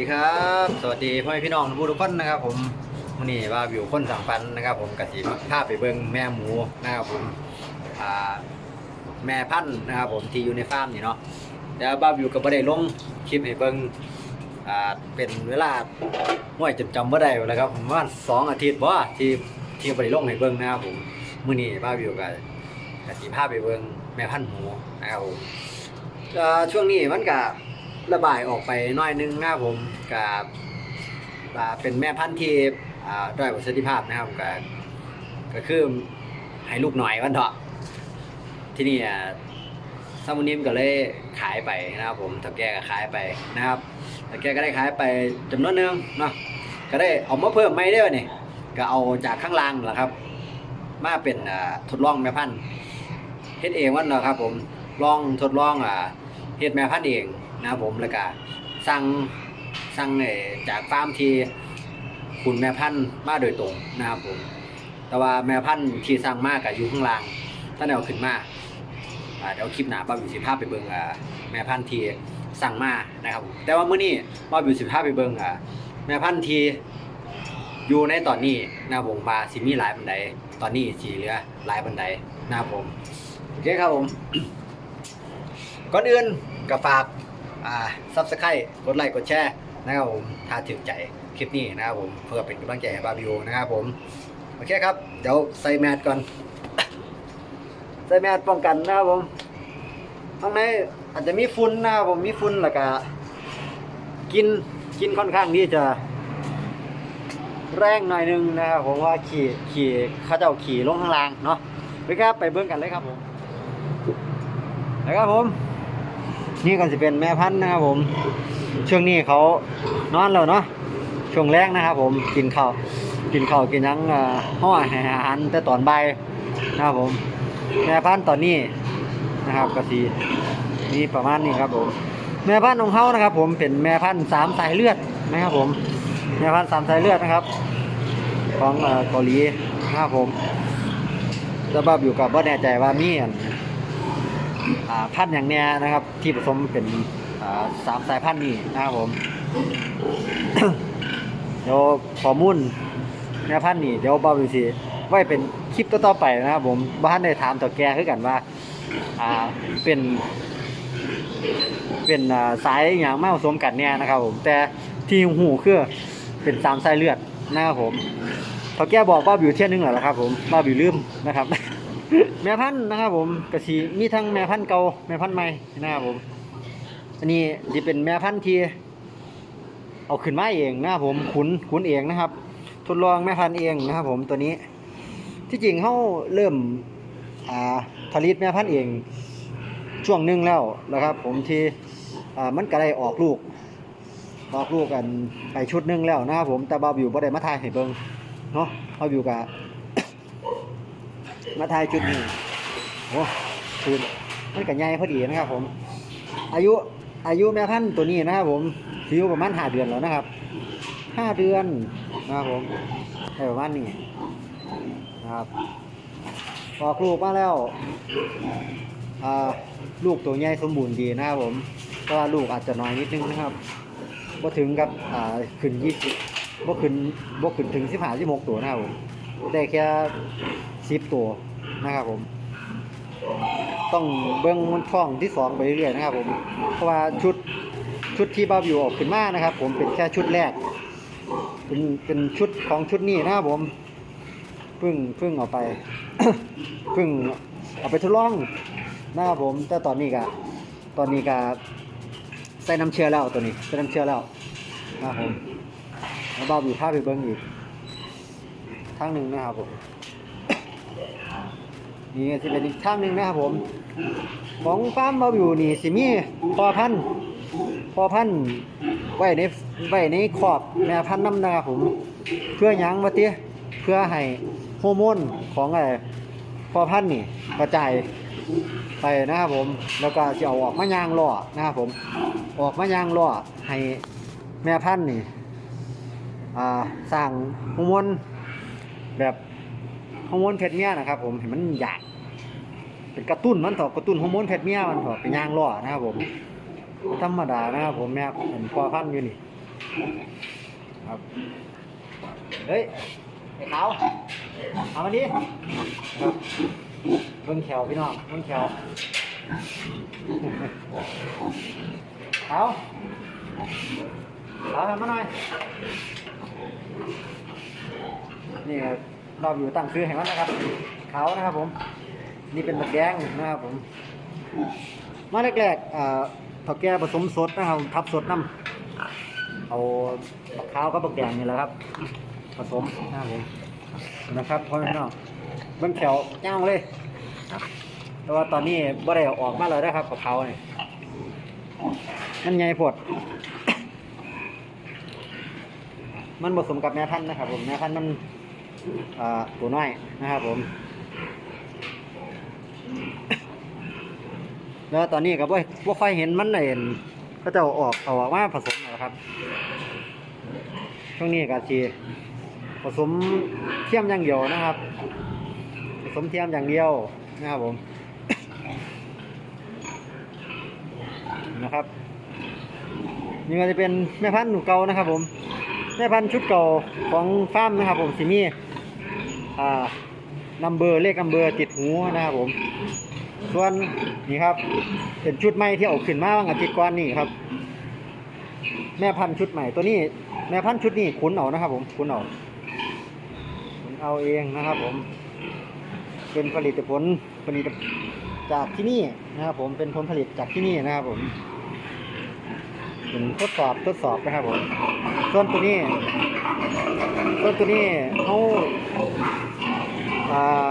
ดีครับ สวัสดีพ่อแม่พี่น้องทุกทุกคนนะครับ ผมวันนี้ว่าวิวคนสังพันธ์นะครับ ผมกสิภาพไปเบิ้งแม่หมูนะครับผมแม่พันธุ์นะครับ ผมที่อยู่ในฟาร์มนี่เนาะแล้วบ้าวิวกับประเด็ลงคลิปให้เบิ้งเป็นเวลาห่วยจนจำบ่ได้แล้วครับผมว่าสองอาทิตย์บ่ที่ที่ประเด็ลงให้เบิ้งนะครับผมมื้อนี้บ้าวิวกับกสิภาพไปเบิ้งแม่พันธุ์หมูนะครับผมช่วงนี้มันก็ ระบายออกไปน้อยนึงนะครับผมกับเป็นแม่พันธุ์ที่ด้อยประสิทธิภาพนะครับก็ก็คือให้ลูกหน่อยวันเถอะที่นี่ซามูนิมก็เลยขายไปนะครับผมถ้าแกก็ขายไปนะครับถ้าแกก็ได้ขายไปจำนวนหนึงเนาะก็ได้เอามาเพิ่มไม่ได้วะนี่ยก็เอาจากข้างล่างแหละครับ มาเป็นทดลองแม่พันธุ์เฮ็ดเองวันเนาะครับผมลองทดลองอ่าเฮ็ดแม่พันธุ์เอง นะครับผมแล้วก็สั่งสั่งเอ่อจากฟาร์มที่คุณแม่พันธุ์มาโดยตรงนะครับผม แต่ว่าแม่พันธุ์ที่สั่งมากกับอยู่ข้างล่างถ้าแนวขึ้นมาเดี๋ยวคลิปหนาป้าอยู่สิภาพไปเบิ่งอ่าแม่พันธุ์ที่สั่งมานะครับผมแต่ว่าเมื้อนี้ป้าอยู่สิภาพไปเบิ่งอ่าแม่พันธุ์ที่อยู่ในตอนนี้นะครับผมว่าสิมีหลายบันไดตอนนี้สิเหลือหลายบันไดนะครับผมโอเคครับผมก่อนอื่นก็ฝาก ซับสไครต์กดไลค์กดแชร์นะครับผมถ้าถึงใจคลิปนี้นะครับผมเพื่อเป็นกำลังใจให้บาบิโอนะครับผมโอเคครับ เดี๋ยวใส่แมสก่อน ใส่แมสป้องกันนะครับผมข้างในอาจจะมีฝุ่นนะครับผมมีฝุ่นแล้วก็กินกินค่อนข้างที่จะ แรงหน่อยนึงนะครับผมว่าขี่ขี่เขาเจ้าขี่ลงข้างล่างเนาะไปครับไปเบิ่งกันเลยครับผมนะครับผม นี่ก็จะเป็นแม่พันธุ์นะครับผม ช่วงนี้เขานอนแล้วเนาะช่วงแรกนะครับผมกินข้าวกินข้าวกินยังห่อให้อาหารแต่ตอนบ่ายนะครับผมแม่พันธุ์ตอนนี้นะครับก็สีนี่ประมาณนี้ครับผมแม่พันธุ์ของเขานะครับ ผมเป็นแม่พันธุ์สามสายเลือดนะครับผมแม่พันธุ์สามสายเลือดนะครับ ของเกาหลีนะครับผมจะบ้าอยู่กับว่าแน่ใจว่ามีอัน พันธุ์อย่างเนี้ยนะครับ ที่ผสมเป็นสามสายพันธุ์นี้นะครับผมเดี๋ยวข้อมูลแม่พันธุ์นี่เดี๋ยวเบาดูสิไว้เป็นคลิปต่อๆไปนะครับผมบ้านได้ถามต่อแกคือกันว่าอ่าเป็น เป็นสายอย่างมาผสมกันเนี่ยนะครับผมแต่ที่หูคือเป็นสามสายเลือดนะครับผมพอแกบอกบ้าบิวเที่ยนึงแล้วล่ะครับผมบ้าบิวลืมนะครับ แม่พันธุ์นะครับผมกระสีมีทั้งแม่พันธุ์เก่าแม่พันธุ์ใหม่นะครับผม อันนี้จะเป็นแม่พันธุ์ที่เอาขึ้นมาเองนะครับผมขุนขุนเองนะครับ ทดลองแม่พันธุ์เองนะครับ ผมตัวนี้ ที่จริงเขาเริ่มอ่าผลิตแม่พันธุ์เอง ช่วงหนึ่งแล้วนะครับ ผมที่อ่ามันก็ได้ออกลูกออกลูกกันไปชุดนึงแล้วนะครับผมแต่บาบิวบ่ได้มาทายให้เบิ่งเนาะบาบิวกะ มาถ่ายจุดนี้โอ้คือมันก็ใหญ่พอดีนะครับ ผม อายุอายุแม่พันธุ์ตัวนี้นะครับ ผมอายุประมาณห้าเดือนแล้วนะครับห้าเดือนนะครับผมได้ประมาณนี้นะครับออกลูกมาแล้วอ่าลูกตัวใหญ่สมบูรณ์ดีนะครับผมแต่ว่าลูกอาจจะน้อยนิดนึงนะครับบ่ถึงกับอ่าขึ้นยี่สิบบ่ขึ้นบ่ขึ้นถึงสิบห้าสิบหกตัวนะครับผม ได้แค่สิบตัวนะครับผม ต้องเบิ้งมันท่องที่สองไปเรื่อยๆนะครับผม เพราะว่าชุดชุดที่บาบิวออกขึ้นมานะครับ ผมเป็นแค่ชุดแรก เป็นเป็นชุดของชุดนี้นะครับผมเพิ่งเพิ่งเอาไปเพิ่งเอาไปทดลองนะครับผม แต่ตอนนี้ก็ตอนนี้ก็ใส่น้ำเชื่อแล้วตัวนี้ใส่น้ำเชื่อแล้วนะครับผมแล้วบาบิวพาไปเบิ้งอีก ทางหนึ่งนะครับผมนี่ก็สิเป็นอีกทางหนึ่งนะครับผม ของฟาร์มเราอยู่นี่สิมีพอพันพอพันไว้ในไว้ในขอบแม่พันธุ์น้ำนะครับผม เพื่อยังวะเตี้ยเพื่อให้ฮอร์โมนของไอ้พอพันธุ์นี่กระจายไปนะครับผม แล้วก็จะเอาออกมายางล่อนะครับผม ออกมายางล่อให้แม่พันธุ์นี่ อ่า สร้างฮอร์โมน แบบฮอร์โมนเพศเมียนะครับ ผมเห็นมันอยากเป็นกระตุ้นมันถอกกระตุ้นฮอร์โมนเพศเมียมันถอกเป็นยางล่อนะครับผมธรรมดานะครับผมแม่ผมพอพันอยู่นี่ครับเฮ้ยไอ้ขาวเอามาดิครับเบิ้งแขวพี่น้องเบิ้งแขวเอาเอาทำมาหน่อย นี่รับเราอยู่ตั้งซื้อแห่งนั้นนะครับเขานะครับผม นี่เป็นบักแดงนะครับผม มาแรกๆอ่าถ้าแก่ผสมสดนะครับทับสดน้ำเอาบักขาวกับบักแดงนี่แหละครับ ผสมนะครับผมนะครับพ่อแม่พี่น้องเบิ้งแถวย่างเลยแต่ว่าตอนนี้บ่ได้เอออกมาเลยนะครับบักขาวนี่มันใหญ่ปวดมันผสมกับแม่พันธุ์นะครับผมแม่พันธุ์มัน ตัวน้อยนะครับผมแล้วตอนนี้ก็บ่บ่ค่อยเห็นมันเห็นก็จะออกเอาออกมาผสมนะครับช่วงนี้ก็สิผสมเทียมอย่างเดียวนะครับ ผสมเทียมอย่างเดียวนะครับผมนะครับนี่ก็จะเป็นแม่พันธุ์หนูเก่านะครับ ผมแม่พันธุ์ชุดเก่าของฟาร์มนะครับ ผมสิมี อ่านัมเบอร์เลขนัมเบอร์ติดหูนะครับผม ส่วนนี่ครับเป็นชุดใหม่ที่เอาขึ้นมาวันอาทิตย์ก่อนนี่ครับ แม่พันธุ์ชุดใหม่ตัวนี้ แม่พันธุ์ชุดนี้ขุนเอานะครับ ผมขุนเอาขุนเอาเองนะครับ ผม เป็นผลิตผลผลิตจากที่นี่นะครับ ผมเป็นผลผลิตจากที่นี่นะครับ ผม เป็นทดสอบทดสอบนะครับผมส่วนตัวนี้ส่วนตัวนี้เขาอ่า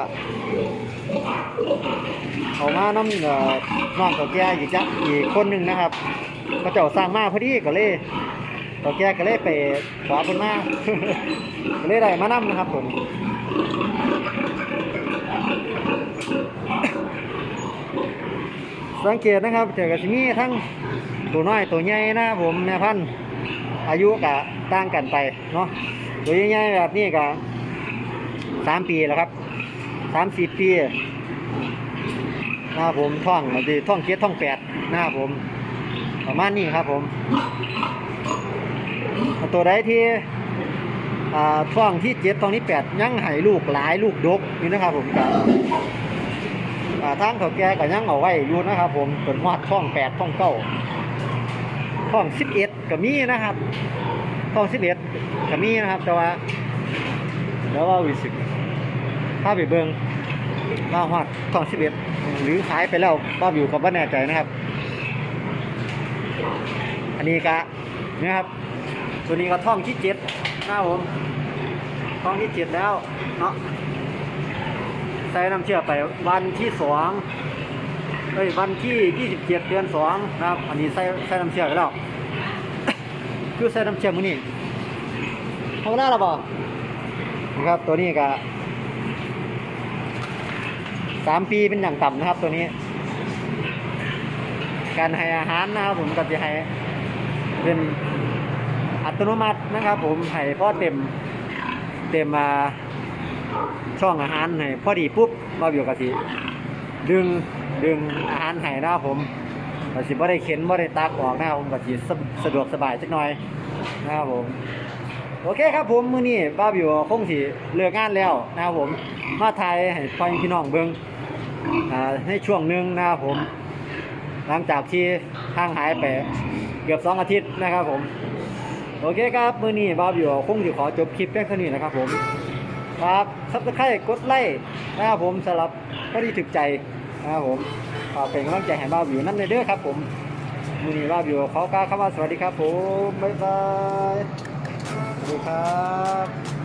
เอามาน้ำเอ่อน้องตัวแก่อีกจ้ะอีกคนหนึ่งนะครับเขาเจ้าสร้างมาพอดีก็เลยตัวแก่ก็เลยไปขอเพิ่นมาก็เลยได้มานํนะครับผมสังเกตนะครับเจอกับที่นี่ทั้ง ตัวน้อยตัวใหญ่นะผมแม่พันธุ์อายุกะต่างกันไปเนาะตัวใหญ่ๆแบบนี้กะสามปีแล้วครับสามสี่ปีนะครับผมท่องดีท่องเจ็ดท่องแปดหนะครับผม ประมาณนี้ครับผม ตัวใดที่อ่าท่องที่เจ็ดท่องที่แปดยังให้ลูกหลายลูกดกนี่นะครับผมกับทางเขาแก่ก็ยังเอาไว้อยู่นะครับผมเป็นวาดท่องแปดท่องเก้า ท่องสิบเอ็ดก็มีนะครับท่องสิบเอ็ดก็มีนะครับ แต่ว่าเดี๋ยวว่าวิสิกถ้าไปเบิงว่าฮอดทองสิบเอ็ดหรือขายไปแล้วก็อยู่กับว่าแน่ใจนะครับ อันนี้กะนะครับ ตัวนี้ก็ท่องที่เจ็ดนะครับผมท่องที่เจ็ดแล้วเนาะใส่น้ำเชื่อไปวันที่สอง อ้ยวันที่ยี่สิบเดเดือนสองนะครับ อันนี้ใส่ใส่น้ำเชื่อไปแล้ว คือใส่น้ำเชื่อมือนี่ธรรมดาหรอบ่นะครับ ตัวนี้ก็สามปีเป็นอย่างต่ำนะครับ ตัวนี้ การให้อาหารนะครับผมก็จะให้เป็นอัตโนมัตินะครับ ผมให้พ่อเต็มเต็มมาช่องอาหารให้พอดีปุ๊บมาอยู่กับสิดึง ดึงอาหารห้นะครับผมก็สิบ่ได้เข็นบ่ได้ตักออกนะครับผมก็สิสะสะดวกสบายจักหน่อยนะครับผมโอเคครับผมมื้อนี้บ้าบิวคงสิเลิกงานแล้วนะครับผมมาถ่ายให้พ่อแม่พี่น้องเบิ่งอ่าในช่วงหนึงนะครับผม หลังจากที่ห่างหายไปเกือบ2อาทิตย์นะครับผม โอเคครับมื้อนี้บ้าบิวคงสิขอจบคลิปเพียงเท่านี้นะครับผมฝาก Subscribe กดไลค์นะครับผมสำหรับผู้ที่ถึกใจ นะครับผมขอเป็นกำลังใจให้บ้าวิวนั่นเลยเด้อครับผมมือนี้บ้าวิวขอกล้าเข้ามาสวัสดีครับผมบ๊ายบายสวัสดีครับ